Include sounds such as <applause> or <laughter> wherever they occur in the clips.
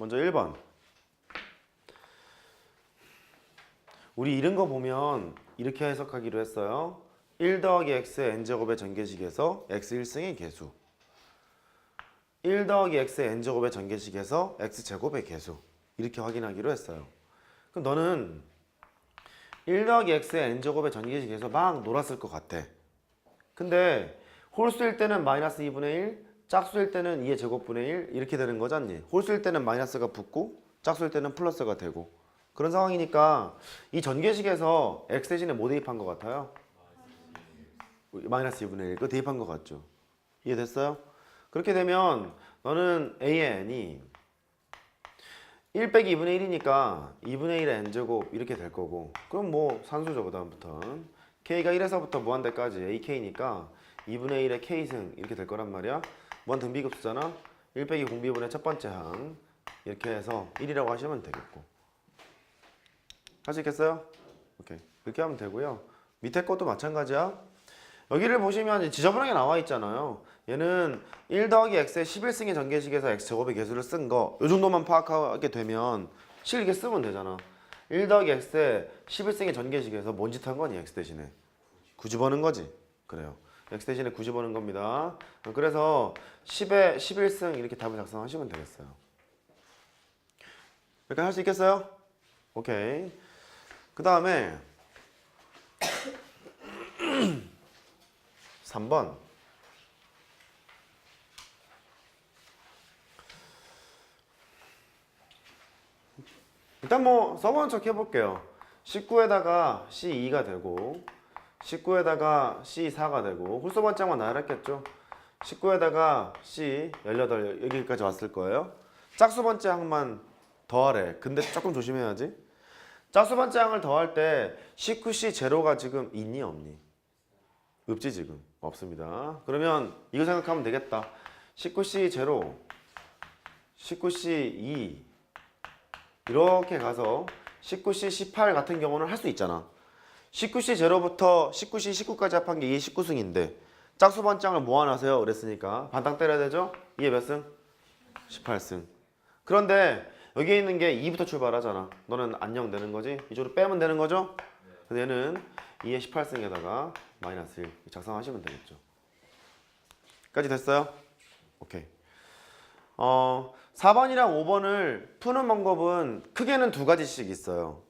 먼저 1번. 우리 이런 거 보면 이렇게 해석하기로 했어요. 1 더하기 x의 n제곱의 전개식에서 x 1승의 개수 1 더하기 x의 n제곱의 전개식에서 x제곱의 개수 이렇게 확인하기로 했어요. 그럼 너는 1 더하기 x의 n제곱의 전개식에서 막 놀았을 것 같아. 근데 홀수일 때는 마이너스 2분의 1, 짝수일 때는 2의 제곱분의 1 이렇게 되는 거잖니. 홀수일 때는 마이너스가 붙고 짝수일 때는 플러스가 되고 그런 상황이니까 이 전개식에서 x 대신에 뭐 대입한 것 같아요? 마이너스 2분의 1 그거 대입한 것 같죠? 이해됐어요? 그렇게 되면 너는 a의 n이 1 빼기 2분의 1이니까 2분의 1의 n제곱 이렇게 될 거고 그럼 뭐 산수죠 그 다음부터는 k가 1에서부터 무한대까지 ak니까 2분의 1의 k승 이렇게 될 거란 말이야 무한 등비 급수잖아 1 빼기 공비분의 첫 번째 항. 이렇게 해서 1이라고 하시면 되겠고. 할 수 있겠어요? 오케이. 그렇게 하면 되고요. 밑에 것도 마찬가지야. 여기를 보시면 지저분하게 나와 있잖아요. 얘는 1 더하기 x의 11승의 전개식에서 x제곱의 개수를 쓴 거. 이 정도만 파악하게 되면 실게 쓰면 되잖아. 1 더하기 x의 11승의 전개식에서 뭔 짓 한 거니? X 대신에. 9 집어넣은 거지. 그래요 x 대신에 9 집어넣은 겁니다. 그래서 10에 11승 이렇게 답을 작성하시면 되겠어요. 이렇게 할수 있겠어요? 오케이. 그 다음에 <clears throat> 3번. 일단 뭐 써보는 척 해볼게요. 19에다가 C2가 되고 19에다가 C4가 되고 홀수 번짝만 나열했겠죠? 19에다가 C 18 여기까지 왔을 거예요. 짝수 번째 항만 더하래. 근데 조금 조심해야지. 짝수 번째 항을 더할 때 19C 제로가 지금 있니 없니? 없지 지금. 없습니다. 그러면 이거 생각하면 되겠다. 19C 제로 19C 2 이렇게 가서 19C 18 같은 경우는 할 수 있잖아 19C 제로부터 19C 19까지 합한 게 이게 19승인데 짝수 번장을 모아놔서요 그랬으니까 반땅 때려야 되죠? 이게 몇 승? 18승 그런데 여기에 있는 게 2부터 출발하잖아 너는 안녕 되는 거지? 이쪽으로 빼면 되는 거죠? 그래서 얘는 2의 18승에다가 마이너스 1 작성하시면 되겠죠 까지 됐어요? 오케이 어, 4번이랑 5번을 푸는 방법은 크게는 두 가지씩 있어요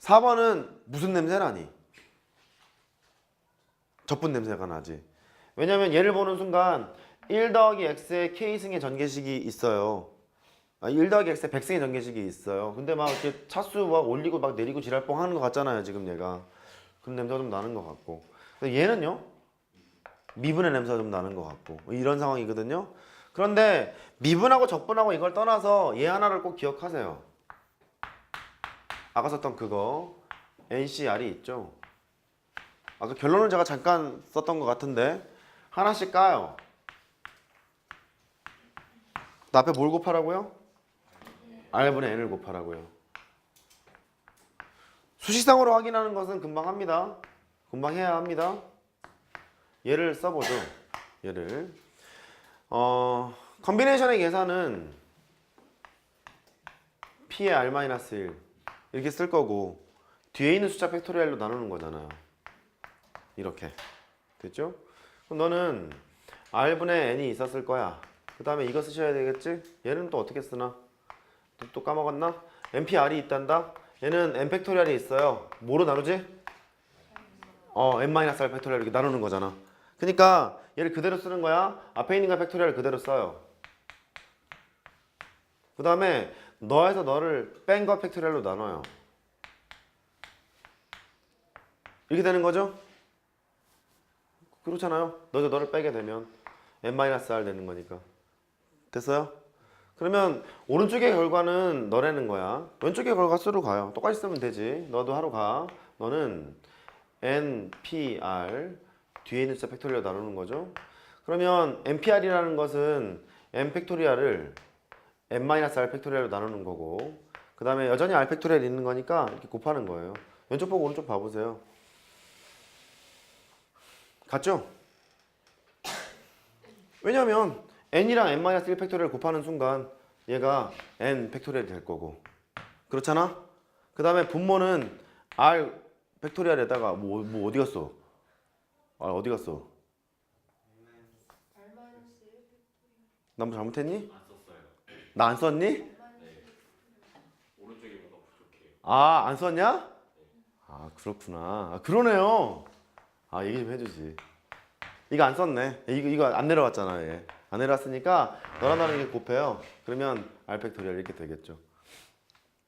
4번은 무슨 냄새 나니? 적분 냄새가 나지. 왜냐면 얘를 보는 순간 1 더하기 x의 k승의 전개식이 있어요. 아, 1 더하기 x의 100승의 전개식이 있어요. 근데 막 이렇게 차수 막 올리고 막 내리고 지랄뻥 하는 것 같잖아요, 지금 얘가. 그럼 냄새가 좀 나는 것 같고. 얘는요? 미분의 냄새가 좀 나는 것 같고. 뭐 이런 상황이거든요. 그런데 미분하고 적분하고 이걸 떠나서 얘 하나를 꼭 기억하세요. 아까 썼던 그거 NCR이 있죠. 아까 결론을 제가 잠깐 썼던 것 같은데 하나씩 까요. 나 앞에 뭘 곱하라고요? R분의 N을 곱하라고요. 수식상으로 확인하는 것은 금방 합니다. 금방 해야 합니다. 얘를 써보죠. 얘를 어 컨비네이션의 계산은 P의 R-1 이렇게 쓸 거고 뒤에 있는 숫자 팩토리얼로 나누는 거잖아요. 이렇게 됐죠? 그럼 너는 r분의 n이 있었을 거야. 그 다음에 이거 쓰셔야 되겠지? 얘는 또 어떻게 쓰나? 또, 또 까먹었나? npr이 있단다? 얘는 n 팩토리얼이 있어요. 뭐로 나누지? 어, n-r 팩토리얼 이렇게 나누는 거잖아. 그러니까 얘를 그대로 쓰는 거야. 앞에 있는 거 팩토리얼 그대로 써요. 그 다음에 너에서 너를 뺀거 팩토리얼로 나눠요. 이렇게 되는 거죠? 그렇잖아요. 너도 너를 빼게 되면 n-r 되는 거니까. 됐어요? 그러면 오른쪽의 결과는 너라는 거야. 왼쪽의 결과 수로 가요. 똑같이 쓰면 되지. 너도 하러 가. 너는 npr 뒤에 있는 숫자 팩토리얼 나누는 거죠. 그러면 npr이라는 것은 n 팩토리얼을 n-r 팩토리얼로 나누는 거고 그 다음에 여전히 r 팩토리얼 있는 거니까 이렇게 곱하는 거예요. 왼쪽 보고 오른쪽 봐보세요. 같죠? 왜냐면 n이랑 n-1 팩토리얼 곱하는 순간 얘가 n 팩토리얼이 될 거고 그렇잖아? 그 다음에 분모는 r 팩토리얼에다가 뭐, 뭐 어디 갔어? 아 어디 갔어? 나 뭐 잘못했니? 안. 나안 썼니? 네. 오른쪽이 뭔가 부족해요. 아 안 썼냐? 아 그렇구나 아, 그러네요 아 얘기 좀 해주지 이거 안 썼네 이거 이거 안 내려왔잖아 얘 안 내려왔으니까 너랑 나랑 이게 곱해요 그러면 r 팩토리얼 이렇게 되겠죠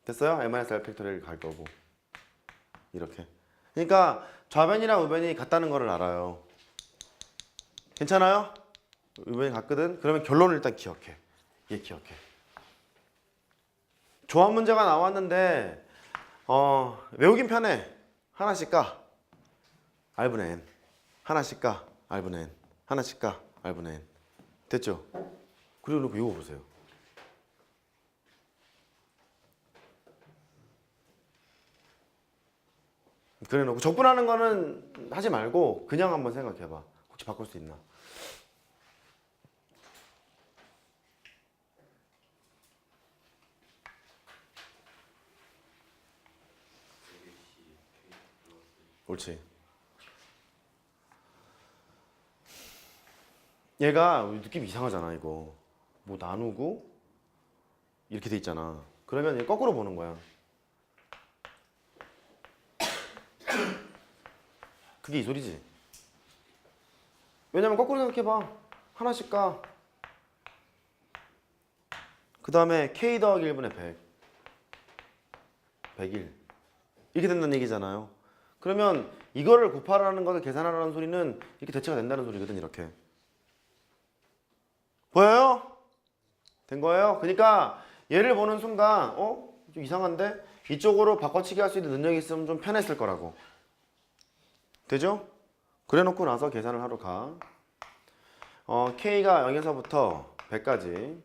됐어요? m-r 팩토리얼 갈 거고 이렇게 그러니까 좌변이랑 우변이 같다는 거를 알아요 괜찮아요? 우변이 같거든? 그러면 결론을 일단 기억해 얘 기억해 조합 문제가 나왔는데 어, 외우긴 편해. 하나씩 까. R분의 N. 하나씩 까. R분의 N. 하나씩 까. R분의 N. 됐죠? 그리고 이거 보세요. 그래 놓고 적분하는 거는 하지 말고 그냥 한번 생각해 봐. 혹시 바꿀 수 있나? 옳지. 얘가 느낌 이상하잖아 이거. 뭐 나누고 이렇게 돼 있잖아. 그러면 얘 거꾸로 보는 거야. <coughs> 그게 이 소리지. 왜냐면 거꾸로 생각해봐. 하나씩 까. 그 다음에 k 더하기 1분의 100. 101. 이렇게 된다는 얘기잖아요. 그러면 이거를 곱하라는 것을 계산하라는 소리는 이렇게 대체가 된다는 소리거든 이렇게 보여요? 된 거예요? 그러니까 얘를 보는 순간 어? 좀 이상한데? 이쪽으로 바꿔치기 할 수 있는 능력이 있으면 좀 편했을 거라고 되죠? 그래 놓고 나서 계산을 하러 가 어, K가 0에서부터 100까지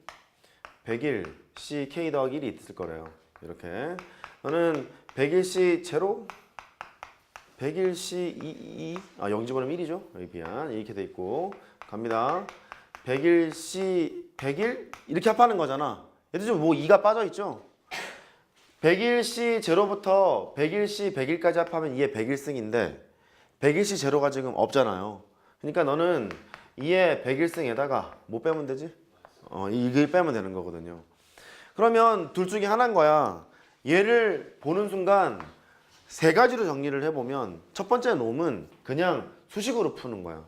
101 C K 더하기 1이 있을 거래요 이렇게 너는 101C 제로 101C 2, 2, 아0 집어넣으면 1이죠. 여기 비안 이렇게 돼 있고 갑니다. 101C 101 이렇게 합하는 거잖아. 얘들 좀뭐 2가 빠져 있죠. 101C 제로부터 101C 101까지 합하면 2의 101승인데 101C 제로가 지금 없잖아요. 그러니까 너는 2의 101승에다가 뭐 빼면 되지? 어, 이걸 빼면 되는 거거든요. 그러면 둘 중에 하나인 거야. 얘를 보는 순간 세 가지로 정리를 해보면 첫 번째 놈은 그냥 수식으로 푸는 거야.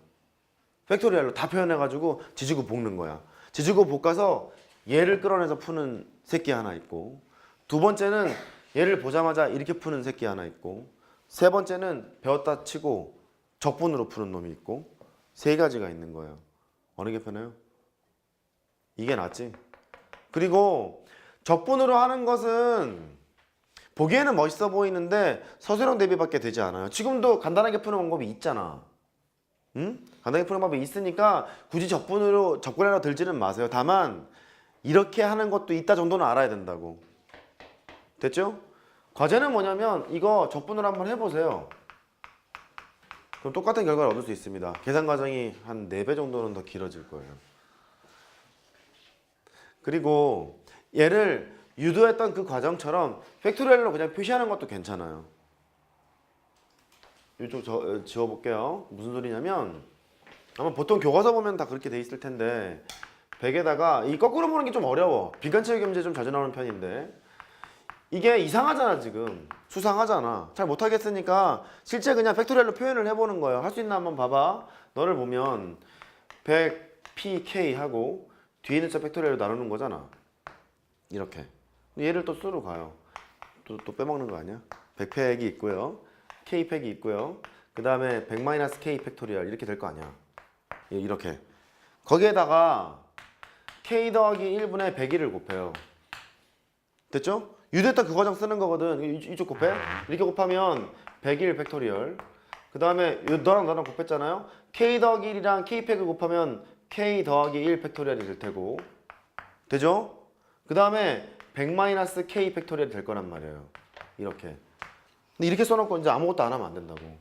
팩토리얼로 다 표현해가지고 지지고 볶는 거야. 지지고 볶아서 얘를 끌어내서 푸는 새끼 하나 있고 두 번째는 얘를 보자마자 이렇게 푸는 새끼 하나 있고 세 번째는 배웠다 치고 적분으로 푸는 놈이 있고 세 가지가 있는 거예요. 어느 게 편해요? 이게 낫지. 그리고 적분으로 하는 것은 보기에는 멋있어 보이는데 서술형 대비밖에 되지 않아요. 지금도 간단하게 푸는 방법이 있잖아. 응? 간단하게 푸는 방법이 있으니까 굳이 적분으로 적분하러 들지는 마세요. 다만 이렇게 하는 것도 있다 정도는 알아야 된다고. 됐죠? 과제는 뭐냐면 이거 적분으로 한번 해보세요. 그럼 똑같은 결과를 얻을 수 있습니다. 계산 과정이 한 4배 정도는 더 길어질 거예요. 그리고 얘를 유도했던 그 과정처럼 팩토리얼로 그냥 표시하는 것도 괜찮아요. 이쪽 저, 어, 지워볼게요. 무슨 소리냐면 아마 보통 교과서 보면 다 그렇게 돼 있을 텐데 100에다가 이 거꾸로 보는 게 좀 어려워. 비관체육 문제 좀 자주 나오는 편인데. 이게 이상하잖아 지금. 수상하잖아. 잘 못하겠으니까 실제 그냥 팩토리얼로 표현을 해보는 거예요. 할 수 있나 한번 봐봐. 너를 보면 100pk 하고 뒤에 있는 자 팩토리얼로 나누는 거잖아. 이렇게 얘를 또 수로 가요. 또, 또 빼먹는 거 아니야? 100팩이 있고요. K팩이 있고요. 그 다음에 100-K 팩토리얼 이렇게 될 거 아니야. 예, 이렇게. 거기에다가 K 더하기 1분의 101을 곱해요. 됐죠? 유도했던 그 과정 쓰는 거거든. 이- 이쪽 곱해. 이렇게 곱하면 101 팩토리얼. 그 다음에 너랑 나랑 곱했잖아요. K 더하기 1이랑 K팩을 곱하면 K 더하기 1 팩토리얼이 될 테고. 되죠? 그 다음에 100-K 팩토리얼이 될 거란 말이에요. 이렇게. 근데 이렇게 써놓고 이제 아무것도 안 하면 안 된다고.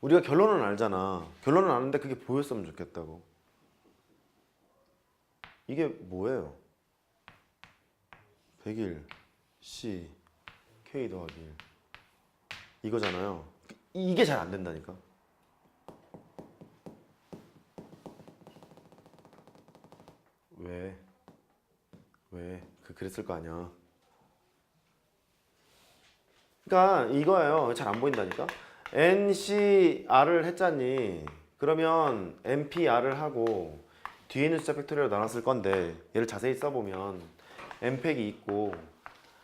우리가 결론은 알잖아. 결론은 아는데 그게 보였으면 좋겠다고. 이게 뭐예요? 101 C K 더하기 1 이거잖아요. 이게 잘 안 된다니까. 왜? 왜? 그 그랬을 거 아니야. 그러니까 이거예요. 잘 안 보인다니까. NCR을 했잖니. 그러면 NPR을 하고 뒤에 있는 숫자 팩토리얼로 나눴을 건데 얘를 자세히 써보면 N팩이 있고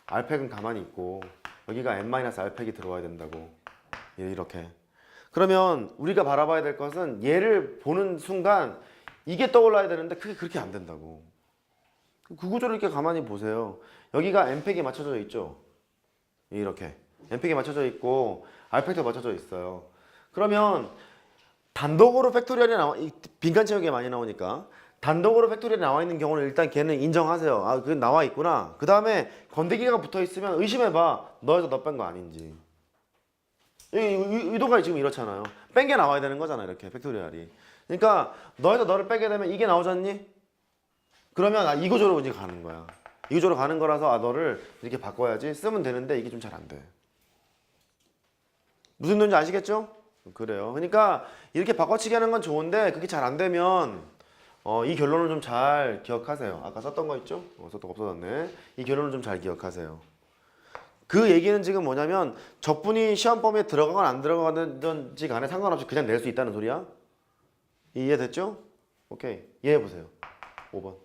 R팩은 가만히 있고 여기가 N-R팩이 들어와야 된다고 얘 이렇게 그러면 우리가 바라봐야 될 것은 얘를 보는 순간 이게 떠올라야 되는데 그게 그렇게 안 된다고 그 구조를 이렇게 가만히 보세요 여기가 N팩이 맞춰져 있죠 이렇게 N팩이 맞춰져 있고 R팩도 맞춰져 있어요 그러면 단독으로 팩토리얼이 나와 이 빈칸 채우기가 많이 나오니까 단독으로 팩토리얼이 나와 있는 경우는 일단 걔는 인정하세요. 아, 그게 나와 있구나. 그 다음에 건더기가 붙어 있으면 의심해봐. 너에서 너 뺀 거 아닌지. 이- 이- 의도가 지금 이렇잖아요. 뺀 게 나와야 되는 거잖아, 이렇게 팩토리얼이. 그러니까 너에서 너를 빼게 되면 이게 나오잖니? 그러면 아, 이 구조로 이제 가는 거야. 이 구조로 가는 거라서 아 너를 이렇게 바꿔야지 쓰면 되는데 이게 좀 잘 안 돼. 무슨 논지 아시겠죠? 그래요. 그러니까 이렇게 바꿔치기 하는 건 좋은데 그게 잘 안 되면 어, 이 결론을 좀 잘 기억하세요. 아까 썼던 거 있죠? 어, 썼던 거 없어졌네. 이 결론을 좀 잘 기억하세요. 그 얘기는 지금 뭐냐면 적분이 시험 범위에 들어가건 안 들어가든지 간에 상관없이 그냥 낼 수 있다는 소리야. 이해됐죠? 오케이. 이해해 보세요. 5번.